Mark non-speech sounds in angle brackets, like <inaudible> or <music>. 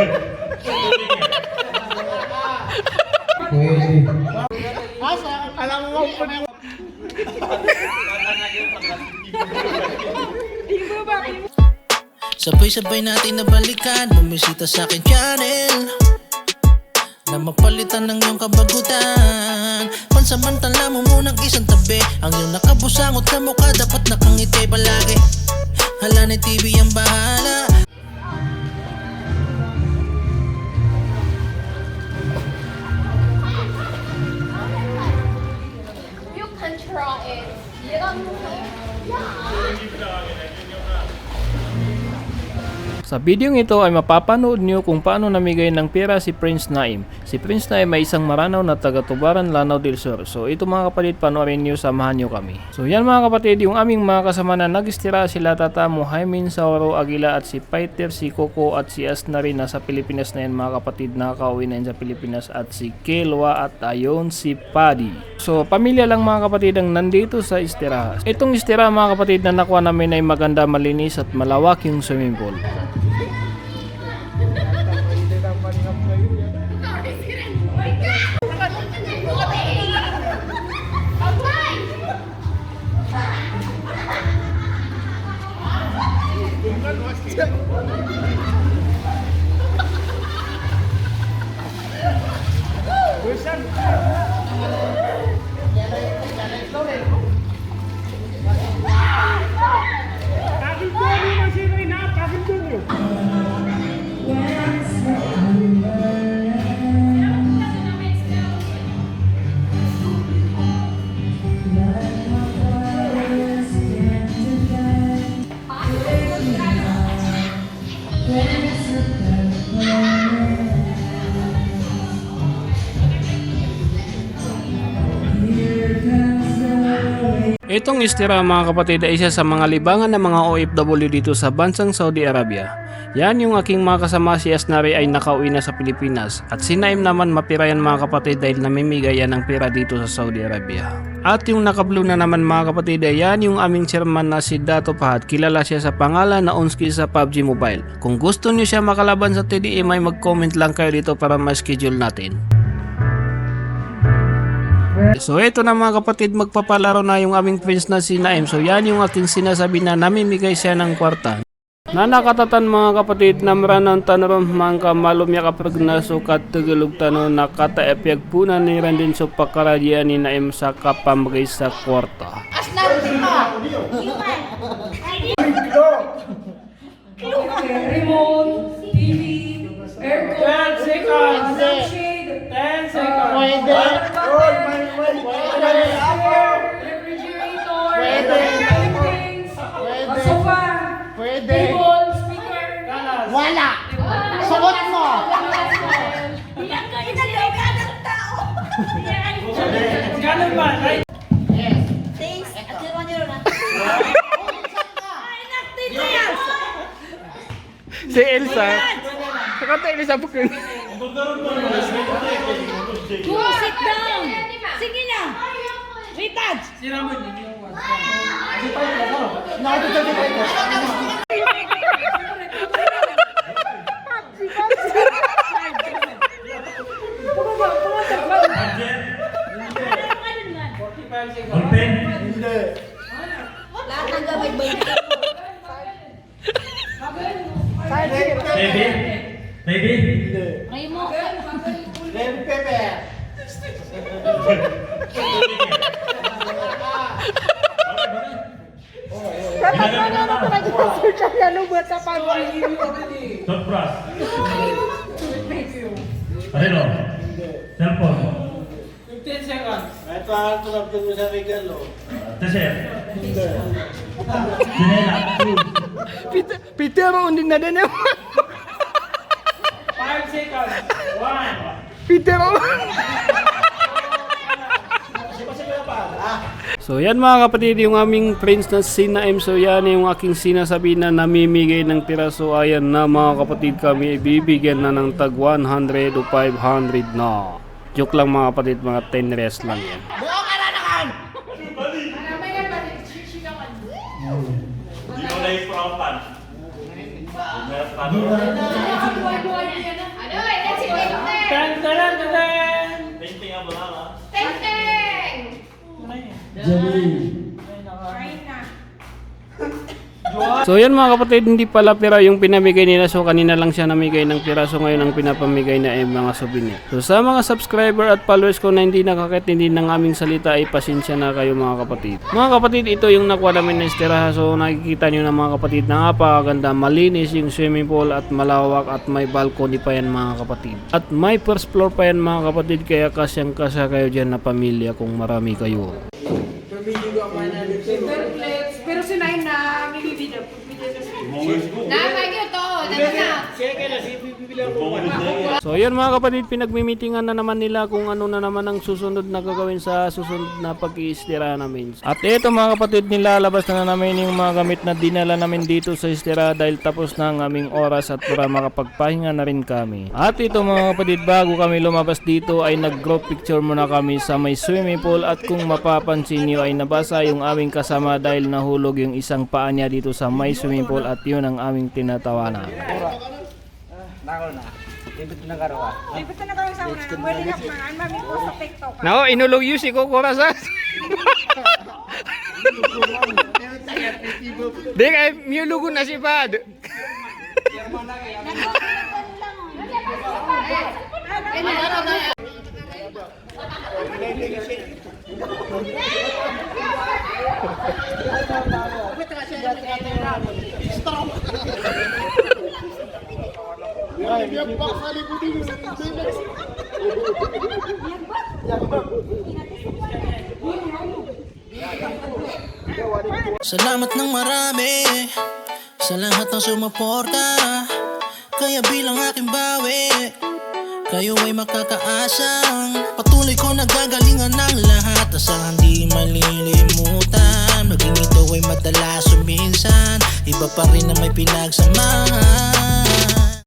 Pwede. Alam mo mo Sabay-sabay natin nabalikan Bumisita sa akin channel Na mapalitan ng iyong kabagutan Pansamantala mo munang isang tabi Ang iyong nakabusangot na mukha Dapat nakangiti palagi Hala ni TV ang bahala Sa video ito ay mapapanood nyo kung paano namigay ng pera si Prince Naim. Si Prince Naim ay isang maranaw na taga-tubaran Lanao del Sur. So ito mga kapatid, panoorin nyo, samahan nyo kami. So yan mga kapatid, yung aming mga kasama na nagistira sila Tata Muhaymin Sauro Aguila at si Paiter, si Coco at si Asna rin nasa Pilipinas na yan mga kapatid nakakauwi na yan sa Pilipinas at si Kelwa at ayon si Paddy. So pamilya lang mga kapatid ang nandito sa istiraha. Itong istiraha mga kapatid na nakuha namin ay maganda, malinis at malawak yung swimming pool. Dạ đây, dạ đây, lâu đây. Itong istira mga kapatid ay isa sa mga libangan ng mga OFW dito sa bansang Saudi Arabia. Yan yung aking mga kasama si Asnari ay nakauwi na sa Pilipinas at si Naim naman mapira yan mga kapatid dahil namimigay yan ng pera dito sa Saudi Arabia. At yung nakablo na naman mga kapatid ay yan yung aming chairman na si Dato Pahad. Kilala siya sa pangalan na Onski sa PUBG Mobile. Kung gusto niyo siya makalaban sa TDM ay mag-comment lang kayo dito para ma-schedule natin. So ito na mga kapatid, magpapalaro na yung aming prince na si Naim. So yan yung aking sinasabi na namimigay siya ng kwarta. Na nakatatan mga kapatid na maranon tanarom mangka malumya kapag nasukat tagalog tano nakata epyag puna ni Randin so pakaradya ni Naim sa kapamagay sa kwarta. remote, TV, Wala. Suot mo. Iyan ka, inalaw ka ng tao. Ganun ba? Right? Thanks. At yun yun na. Ay, naktita yan. Si Elsa. Sakata Elsa bukun. Go, sit down. Sige na. Retouch. Pulpen? Hindi. Lahat ng gamit ba? Baby? Baby? Hindi. Remo? Lempe ba? Tatangan buat apa 15 seconds. Ito ang tulad mo sa regalo. T-shirt? Sinela? Peter, Peter unding na din 5 seconds. 1. Peter So yan mga kapatid, yung aming prince na si Naim. So yan yung aking sinasabi na namimigay ng tira. So ayan na mga kapatid kami, ibibigyan na ng tag 100 o 500 na. Joke lang mga kapatid, mga 10 rest lang yan. Di mo na yung propan. Meron pa doon. Ano eh, So yan mga kapatid, hindi pala pera yung pinamigay nila. So kanina lang siya namigay ng pera. So ngayon ang pinapamigay na ay mga souvenir. So sa mga subscriber at followers ko na hindi nakakatindi ng aming salita ay pasensya na kayo mga kapatid. Mga kapatid, ito yung nakuha namin ng estiraha. So nakikita nyo na mga kapatid na napakaganda, malinis yung swimming pool at malawak at may balcony pa yan mga kapatid. At may first floor pa yan mga kapatid kaya kasyang kasya kayo dyan na pamilya kung marami kayo. ના ભાગ્યો તો na. Na. So yun mga kapatid, pinagmimitingan na naman nila kung ano na naman ang susunod na gagawin sa susunod na pag-iistira namin. At ito mga kapatid, nilalabas na namin yung mga gamit na dinala namin dito sa istira dahil tapos na ang aming oras at para makapagpahinga na rin kami. At ito mga kapatid, bago kami lumabas dito ay nag-group picture muna kami sa may swimming pool at kung mapapansin nyo ay nabasa yung aming kasama dahil nahulog yung isang paa niya dito sa may swimming pool at yun ang aming tinatawanan. Dito na kayo sa una. Pwede na mga mami ko sa TikTok. Nako, inulog yun si Kokora sa... <laughs> Di kay miulugo na si Pad. <laughs> Salamat ng marami Sa lahat ng sumuporta. Kaya bilang aking bawi Kayo ay makakaasang Patuloy ko nagagalingan ng lahat. Asang hindi malilimutan Maging ito ay madalas minsan Iba pa rin na may pinagsamahan